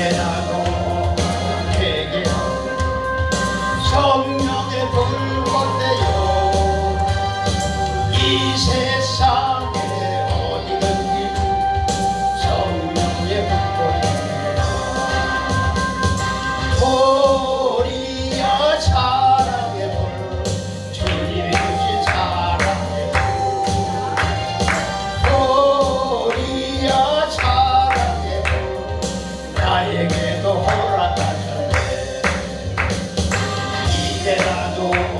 get. Oh.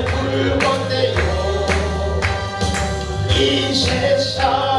굴건데요? 이 세상